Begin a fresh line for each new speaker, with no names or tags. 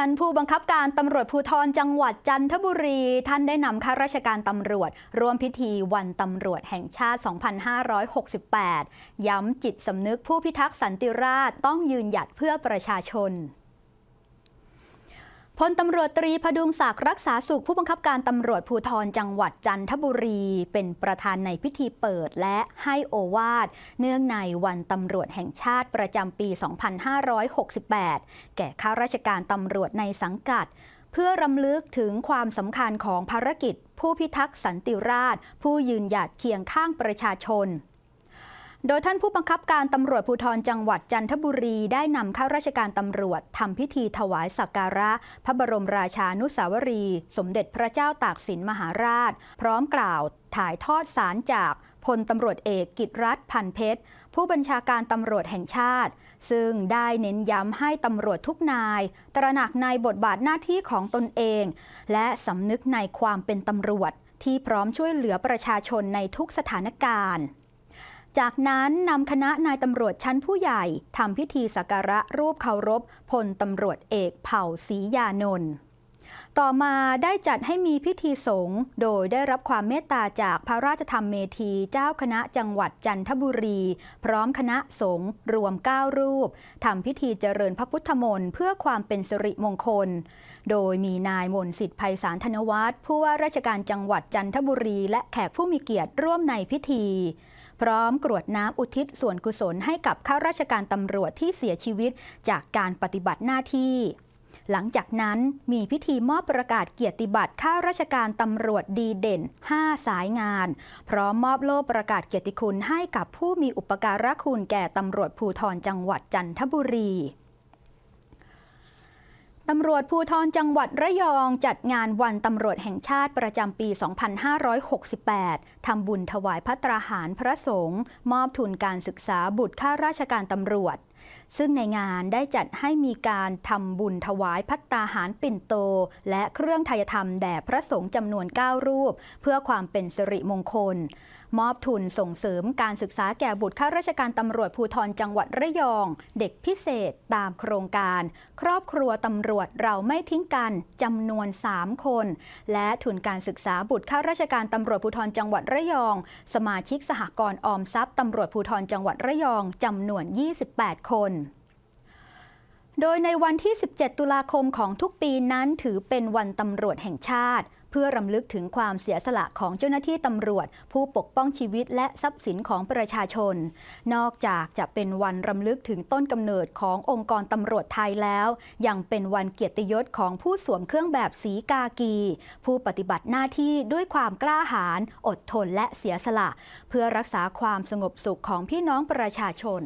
ท่านผู้บังคับการตำรวจภูธรจังหวัดจันทบุรี ท่านได้นำข้าราชการตำรวจ ร่วมพิธีวันตำรวจแห่งชาติ 2568 ย้ำจิตสำนึกผู้พิทักษ์สันติราษฎร์ต้องยืนหยัดเพื่อประชาชน พลตำรวจตรีพดุงศักดิ์รักษาสุขผู้บังคับการตำรวจภูธรจังหวัดจันทบุรี เป็นประธานในพิธีเปิดและให้โอวาทเนื่องในวันตำรวจแห่งชาติประจำปี 2568 แก่ข้าราชการตำรวจในสังกัด เพื่อรำลึกถึงความสำคัญของภารกิจ ผู้พิทักษ์สันติราษฎร์ผู้ยืนหยัดเคียงข้างประชาชน โดยท่านผู้บังคับการตำรวจภูธรจังหวัดจันทบุรีได้นำข้าราชการตำรวจทำพิธีถวายสักการะ พระบรมราชานุสาวรี สมเด็จพระเจ้าตากสินมหาราช พร้อมกล่าวถ่ายทอดสารจากพลตำรวจเอกกิตรัฐพันเพชร ผู้บัญชาการตำรวจแห่งชาติ ซึ่งได้เน้นย้ำให้ตำรวจทุกนาย ตระหนักในบทบาทหน้าที่ของตนเอง และสำนึกในความเป็นตำรวจ ที่พร้อมช่วยเหลือประชาชนในทุกสถานการณ์ จากนั้นนำคณะนายตำรวจชั้นผู้ใหญ่ทำพิธีสักการะรูปเคารพพลตำรวจเอกเผ่าศรียานนท์ต่อมาได้จัดให้มีพิธีสงฆ์โดยได้รับความเมตตาจากพระราชธรรมเมธีเจ้าคณะจังหวัดจันทบุรี พร้อมคณะสงฆ์รวม 9 รูปทำพิธีเจริญพระพุทธมนต์เพื่อความเป็นสิริมงคล โดยมีนายมนสิทธิ์ไพศาลธนวัฒน์ผู้ว่าราชการจังหวัดจันทบุรี และแขกผู้มีเกียรติร่วมในพิธี พร้อมกรวดน้ำอุทิศส่วนกุศลให้กับข้าราชการตำรวจที่เสียชีวิตจากการปฏิบัติหน้าที่ หลังจากนั้นมีพิธีมอบประกาศเกียรติบัตรข้าราชการตำรวจดีเด่น 5 สายงาน พร้อมมอบโล่ประกาศเกียรติคุณให้กับผู้มีอุปการะคุณแก่ตำรวจภูธรจังหวัดจันทบุรี ตำรวจภูทรจังหวัดระยองจัดงานวันตำรวจแห่งชาติประจำปี 2568 ทำบุญถวายพระตราหารพระสงฆ์มอบทุนการศึกษาบุตรข้าราชการตำรวจ ซึ่งในงานได้จัดให้มีการทำบุญถวายพัตตาหารปิ่นโต และเครื่องไทยธรรมแด่พระสงฆ์จำนวน 9 รูป เพื่อความเป็นสิริมงคล มอบทุนส่งเสริมการศึกษาแก่บุตรข้าราชการตำรวจภูธรจังหวัดระยอง เด็กพิเศษตามโครงการ ครอบครัวตำรวจเราไม่ทิ้งกันจำนวน 3 คน และทุนการศึกษาบุตรข้าราชการตำรวจภูธรจังหวัดระยอง สมาชิกสหกรณ์ออมทรัพย์ตำรวจภูธรจังหวัดระยองจำนวน 28 คน โดยในวันที่ 17 ตุลาคมของทุกปีนั้นถือเป็นวันตำรวจแห่งชาติ เพื่อรำลึกถึงความเสียสละของเจ้าหน้าที่ตำรวจ ผู้ปกป้องชีวิตและทรัพย์สินของประชาชน นอกจากจะเป็นวันรำลึกถึงต้นกำเนิดขององค์กรตำรวจไทยแล้ว ยังเป็นวันเกียรติยศของผู้สวมเครื่องแบบสีกากี ผู้ปฏิบัติหน้าที่ด้วยความกล้าหาญอดทนและเสียสละ เพื่อรักษาความสงบสุขของพี่น้องประชาชน